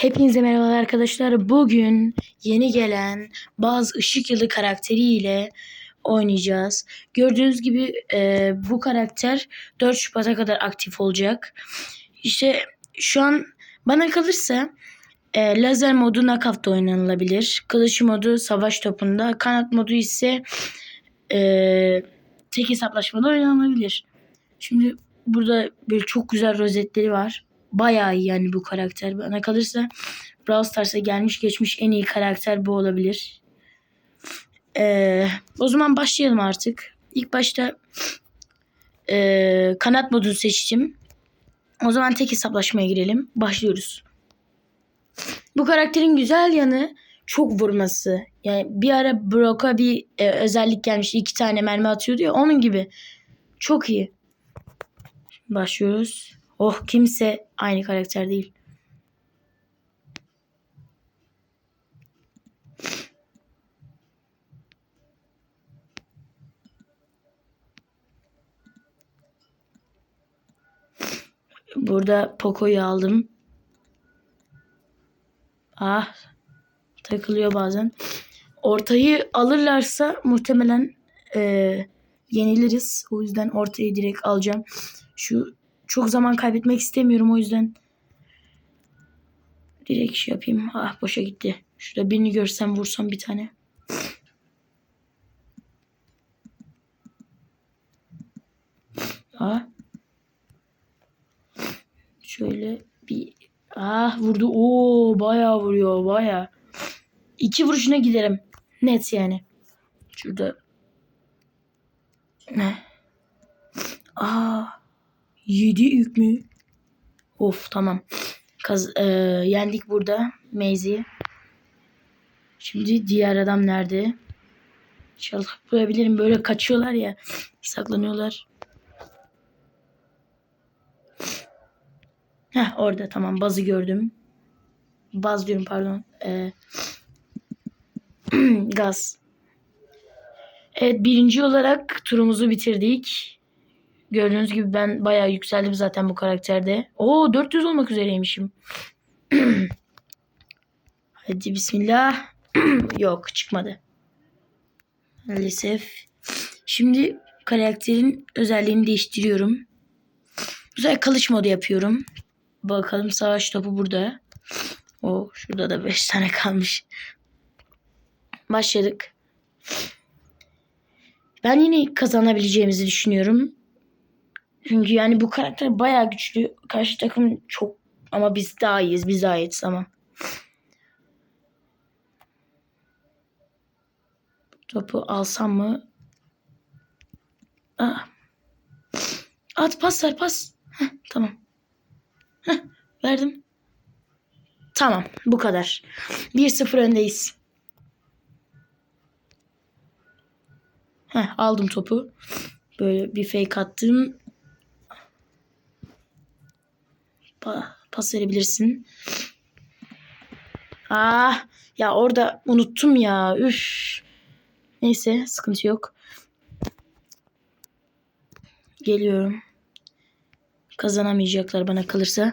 Hepinize merhabalar arkadaşlar. Bugün yeni gelen bazı ışık yılı karakteriyle oynayacağız. Gördüğünüz gibi e, bu karakter 4 Şubat'a kadar aktif olacak. İşte şu an bana kalırsa e, lazer modu knockout'ta oynanılabilir. Kılıç modu savaş topunda. Kanat modu ise e, tek hesaplaşmada oynanabilir. Şimdi burada böyle çok güzel rozetleri var. Bayağı iyi yani bu karakter. Bana kalırsa Brawl Stars'a gelmiş geçmiş en iyi karakter bu olabilir. Ee, o zaman başlayalım artık. İlk başta ee, kanat modunu seçtim. O zaman tek hesaplaşmaya girelim. Başlıyoruz. Bu karakterin güzel yanı çok vurması. Yani bir ara Brock'a bir e, özellik gelmişti. iki tane mermi atıyordu ya. Onun gibi. Çok iyi. Başlıyoruz. Oh kimse aynı karakter değil. Burada Poco'yu aldım. Ah takılıyor bazen. Ortayı alırlarsa muhtemelen e, yeniliriz. O yüzden ortayı direkt alacağım. Şu çok zaman kaybetmek istemiyorum o yüzden. Direkt şey yapayım. Ah boşa gitti. Şurada birini görsem vursam bir tane. Ah. Şöyle bir ah vurdu. Oo bayağı vuruyor bayağı. İki vuruşuna giderim. Net yani. Şurada ne? Aa 7 yük mü? Of tamam. Kaz e, yendik burada Maze'i. Şimdi diğer adam nerede? İnşallah bulabilirim. Böyle kaçıyorlar ya. Saklanıyorlar. Heh orada tamam. Bazı gördüm. Baz diyorum pardon. Ee, gaz. Evet birinci olarak turumuzu bitirdik. Gördüğünüz gibi ben bayağı yükseldim zaten bu karakterde. Oo 400 olmak üzereymişim. Hadi bismillah. Yok çıkmadı. Maalesef. Şimdi karakterin özelliğini değiştiriyorum. Güzel kılıç modu yapıyorum. Bakalım savaş topu burada. O şurada da 5 tane kalmış. Başladık. Ben yine kazanabileceğimizi düşünüyorum. Çünkü yani bu karakter bayağı güçlü. Karşı takım çok ama biz daha iyiyiz. Biz daha iyiyiz ama. Topu alsam mı? Aa. At pas ver pas. Heh, tamam. Heh, verdim. Tamam bu kadar. 1-0 öndeyiz. Heh, aldım topu. Böyle bir fake attım. Pa pas verebilirsin. Ah ya orada unuttum ya. Üf. Neyse sıkıntı yok. Geliyorum. Kazanamayacaklar bana kalırsa.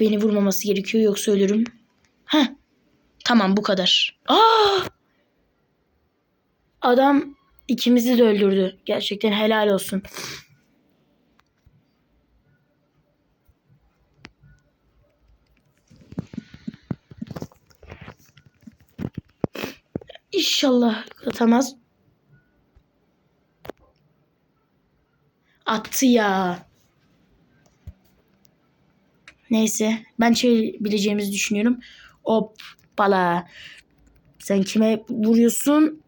Beni vurmaması gerekiyor yoksa ölürüm. Heh. Tamam bu kadar. Aa! Adam ikimizi de öldürdü. Gerçekten helal olsun. İnşallah atamaz. Attı ya. Neyse. Ben çevirebileceğimizi düşünüyorum. Hoppala. Sen kime vuruyorsun?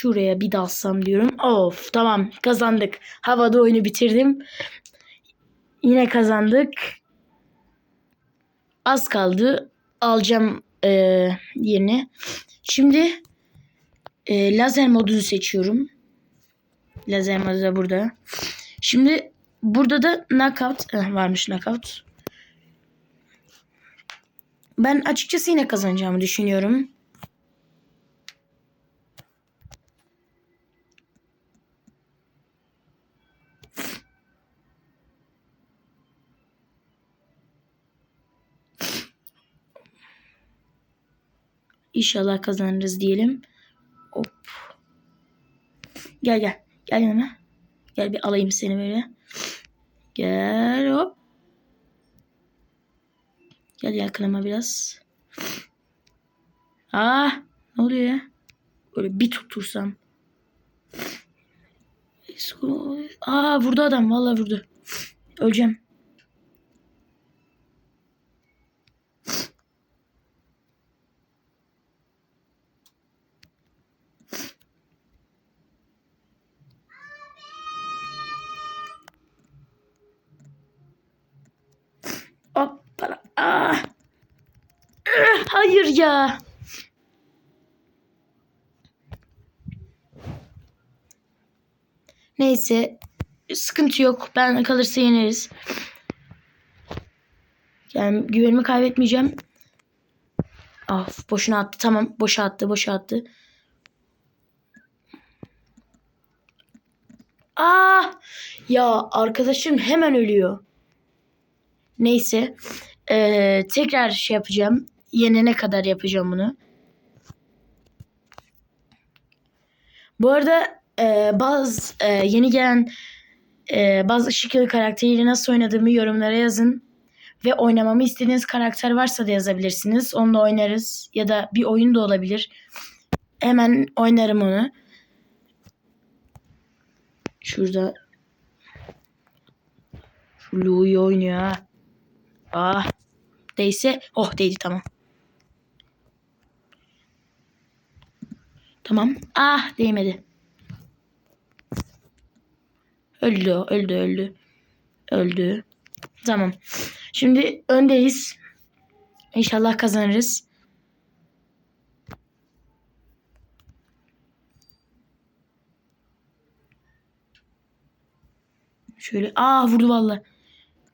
Şuraya bir dalsam diyorum. Of tamam kazandık. Havada oyunu bitirdim. Yine kazandık. Az kaldı. Alacağım e, yerini. Şimdi e, lazer modunu seçiyorum. Lazer modu da burada. Şimdi burada da knockout eh, varmış knockout. Ben açıkçası yine kazanacağımı düşünüyorum. İnşallah kazanırız diyelim. Hop. Gel gel. Gel yanıma. Gel bir alayım seni böyle. Gel hop. Gel yakınıma biraz. Ah ne oluyor ya? Böyle bir tutursam. Aa vurdu adam vallahi vurdu. Öleceğim. Hoppala. Ah. Ah, Hayır ya. Neyse. Sıkıntı yok. Ben kalırsa yeneriz. Yani güvenimi kaybetmeyeceğim. Of boşuna attı. Tamam. Boşa attı. Boşa attı. Ah! Ya arkadaşım hemen ölüyor. Neyse. Ee, tekrar şey yapacağım. Yenene kadar yapacağım bunu. Bu arada e, bazı e, yeni gelen e, bazı ışık yılı karakteriyle nasıl oynadığımı yorumlara yazın. Ve oynamamı istediğiniz karakter varsa da yazabilirsiniz. Onunla oynarız. Ya da bir oyun da olabilir. Hemen oynarım onu. Şurada şu Louis oynuyor ha. Ah. Değse. Oh değdi tamam. Tamam. Ah değmedi. Öldü. Öldü öldü. Öldü. Tamam. Şimdi öndeyiz. İnşallah kazanırız. Şöyle. Aa vurdu valla.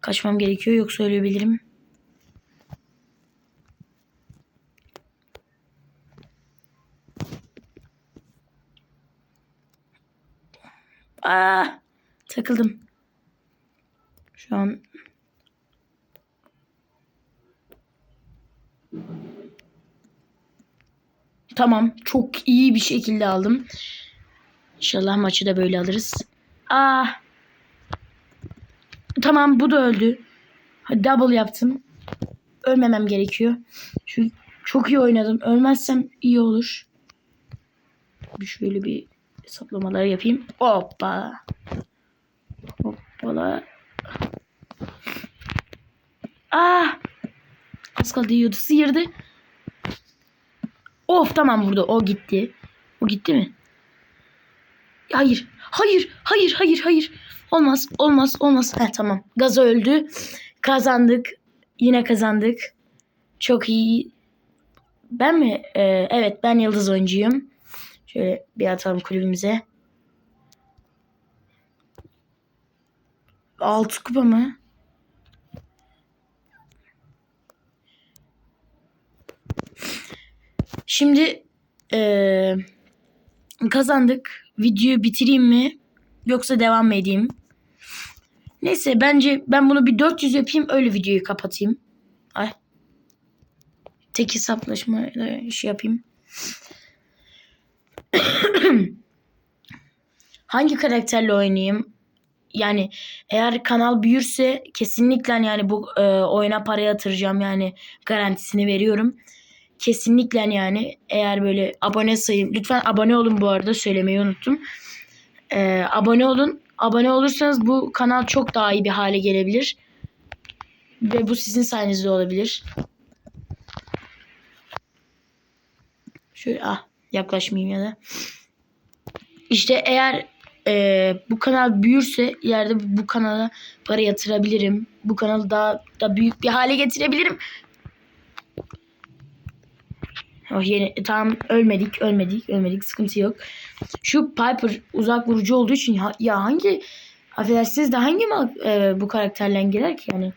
Kaçmam gerekiyor yoksa ölebilirim. Aa takıldım. Şu an Tamam. Çok iyi bir şekilde aldım. İnşallah maçı da böyle alırız. Aa. Tamam bu da öldü. Double yaptım. Ölmemem gerekiyor. Şu çok iyi oynadım. Ölmezsem iyi olur. Bir şöyle bir hesaplamalar yapayım. Hoppa. Hoppala. Ah. Az kaldı yiyordu. Sıyırdı. Of tamam burada. O gitti. O gitti mi? Hayır. Hayır. Hayır. Hayır. Hayır. Olmaz. Olmaz. Olmaz. Heh, tamam. Gaza öldü. Kazandık. Yine kazandık. Çok iyi. Ben mi? Ee, evet ben yıldız oyuncuyum. Şöyle bir atalım kulübümüze. Altı kupa mı? Şimdi ee, kazandık. Videoyu bitireyim mi? Yoksa devam mı edeyim? Neyse bence ben bunu bir 400 yapayım öyle videoyu kapatayım. Ay. Tek hesaplaşma şey yapayım. Hangi karakterle oynayayım? Yani eğer kanal büyürse kesinlikle yani bu e, oyuna para yatıracağım yani garantisini veriyorum. Kesinlikle yani eğer böyle abone sayım lütfen abone olun bu arada söylemeyi unuttum. E, abone olun. Abone olursanız bu kanal çok daha iyi bir hale gelebilir. Ve bu sizin sayenizde olabilir. Şöyle ah yaklaşmayayım ya da. İşte eğer e, bu kanal büyürse ileride bu kanala para yatırabilirim. Bu kanalı daha da büyük bir hale getirebilirim. Oh, yeni, tamam ölmedik ölmedik ölmedik sıkıntı yok. Şu Piper uzak vurucu olduğu için ya, ya hangi affedersiniz de hangi e, bu karakterle girer ki yani?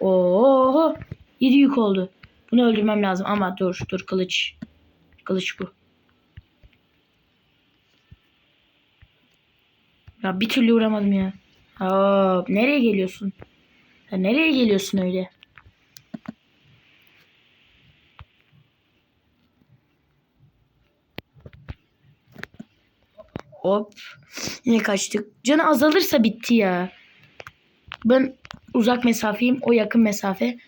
Oo 7 yük oldu. Bunu öldürmem lazım ama dur dur kılıç. Kılıç bu. Ya bir türlü vuramadım ya. Aa, nereye geliyorsun? Ya nereye geliyorsun öyle? Hop. Yine kaçtık. Canı azalırsa bitti ya. Ben uzak mesafeyim. O yakın mesafe.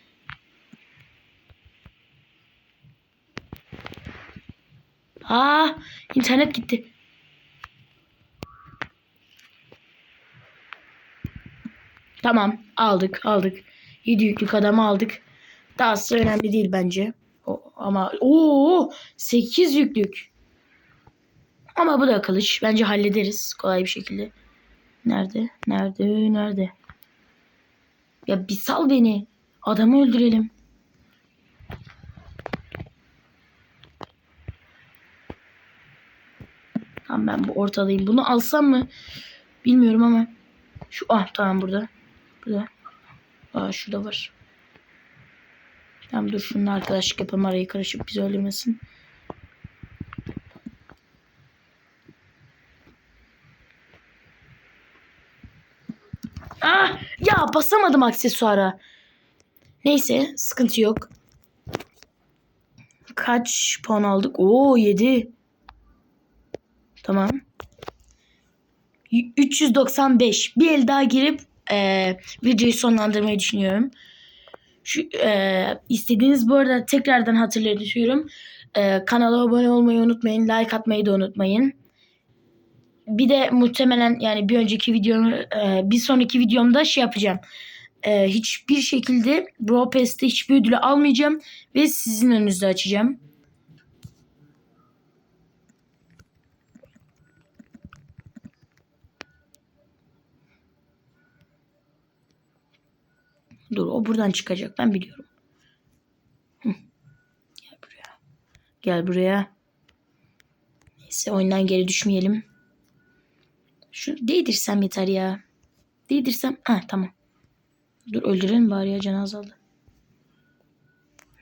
Aa, internet gitti. Tamam, aldık, aldık. 7 yüklük adamı aldık. Dahası önemli değil bence. O, ama o 8 yüklük. Ama bu da kılıç. Bence hallederiz kolay bir şekilde. Nerede? Nerede? Nerede? Ya bir sal beni. Adamı öldürelim. Tamam ben bu ortadayım. Bunu alsam mı? Bilmiyorum ama. Şu ah tamam burada. Burada. Aa şurada var. Tamam dur şununla arkadaşlık yapalım arayı karışıp bizi öldürmesin. Ah ya basamadım aksesuara. Neyse sıkıntı yok. Kaç puan aldık? Oo 7. Tamam. Y- 395. Bir el daha girip e, videoyu sonlandırmayı düşünüyorum. Şu e, istediğiniz bu arada tekrardan hatırlatıyorum. E, kanala abone olmayı unutmayın. Like atmayı da unutmayın. Bir de muhtemelen yani bir önceki videomu e, bir sonraki videomda şey yapacağım. E, hiçbir şekilde Brawl Pass'te hiçbir ödülü almayacağım ve sizin önünüzde açacağım. Dur o buradan çıkacak ben biliyorum. Gel buraya. Gel buraya. Neyse oyundan geri düşmeyelim. Şu değdirsem yeter ya. Değdirsem. Ha tamam. Dur öldürelim bari ya canı azaldı.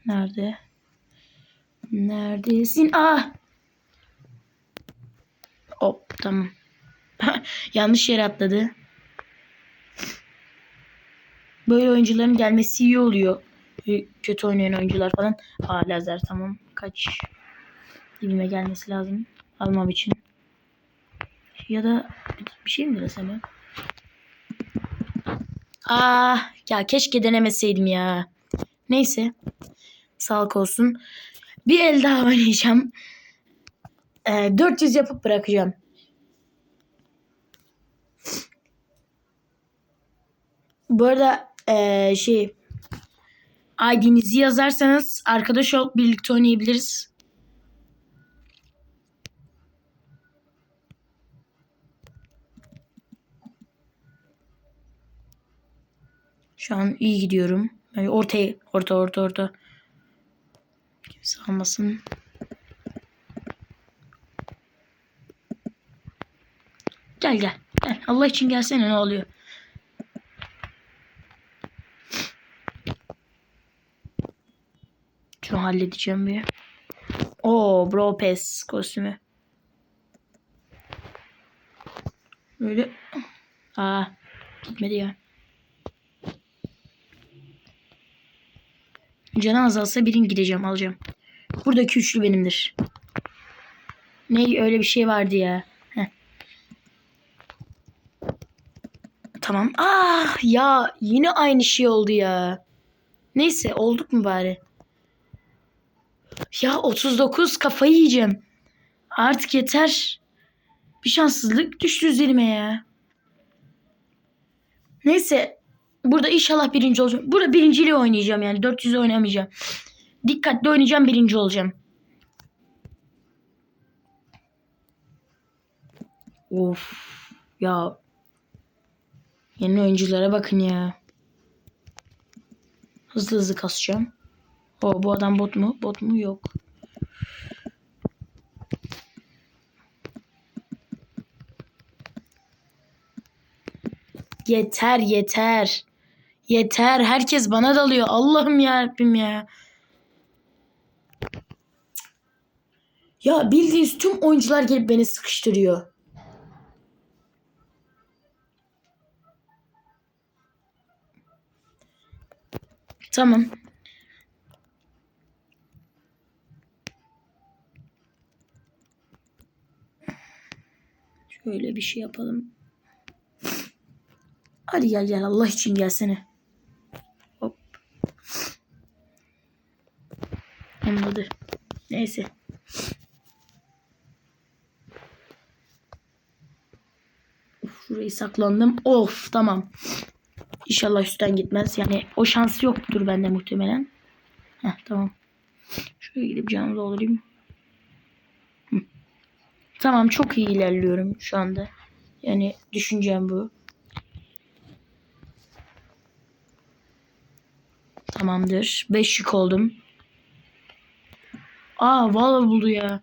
Nerede? Neredesin? Ah! Hop tamam. Yanlış yere atladı. Böyle oyuncuların gelmesi iyi oluyor. Kötü oynayan oyuncular falan. Aa lazer tamam. Kaç. Dibime gelmesi lazım. Almam için. Ya da bir şey mi desem ya? Ah ya keşke denemeseydim ya. Neyse. Sağlık olsun. Bir el daha oynayacağım. Ee, 400 yapıp bırakacağım. Bu arada ee, şey ID'nizi yazarsanız arkadaş olup birlikte oynayabiliriz. Şu an iyi gidiyorum. Yani ortaya, orta, orta, orta. Kimse almasın. Gel gel. Gel. Allah için gelsene ne oluyor? Halledeceğim bir. Oo, Bro Pass kostümü. Böyle. Aa, gitmedi ya. Canı azalsa birin gideceğim alacağım. Buradaki üçlü benimdir. Ne öyle bir şey vardı ya. Heh. Tamam. Ah ya yine aynı şey oldu ya. Neyse olduk mu bari? Ya 39 kafayı yiyeceğim. Artık yeter. Bir şanssızlık düştü üzerime ya. Neyse. Burada inşallah birinci olacağım. Burada birinciyle oynayacağım yani. 400 oynamayacağım. Dikkatli oynayacağım birinci olacağım. Of. Ya. Yeni oyunculara bakın ya. Hızlı hızlı kasacağım. O bu adam bot mu? Bot mu? Yok. Yeter yeter. Yeter. Herkes bana dalıyor. Allah'ım ya Rabbim ya. Ya bildiğiniz tüm oyuncular gelip beni sıkıştırıyor. Tamam. Şöyle bir şey yapalım. Hadi gel gel Allah için gelsene. Hop. Anladı. Neyse. Uf, şurayı saklandım. Of tamam. İnşallah üstten gitmez. Yani o şans yoktur bende muhtemelen. Heh tamam. Şöyle gidip canımı doldurayım. Tamam çok iyi ilerliyorum şu anda. Yani düşüncem bu. Tamamdır. 5 yük oldum. Aa vallahi buldu ya.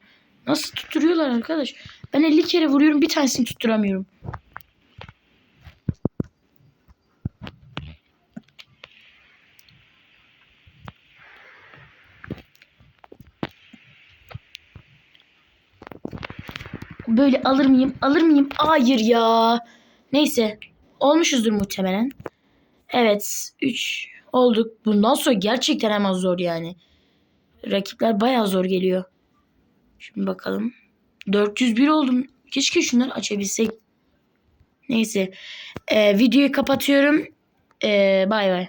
Nasıl tutturuyorlar arkadaş? Ben 50 kere vuruyorum bir tanesini tutturamıyorum. Böyle alır mıyım? Alır mıyım? Hayır ya. Neyse. Olmuşuzdur muhtemelen. Evet. 3 olduk. Bundan sonra gerçekten hemen zor yani. Rakipler bayağı zor geliyor. Şimdi bakalım. 401 oldum. Keşke şunları açabilsek. Neyse. Ee, videoyu kapatıyorum. Ee, bay bay.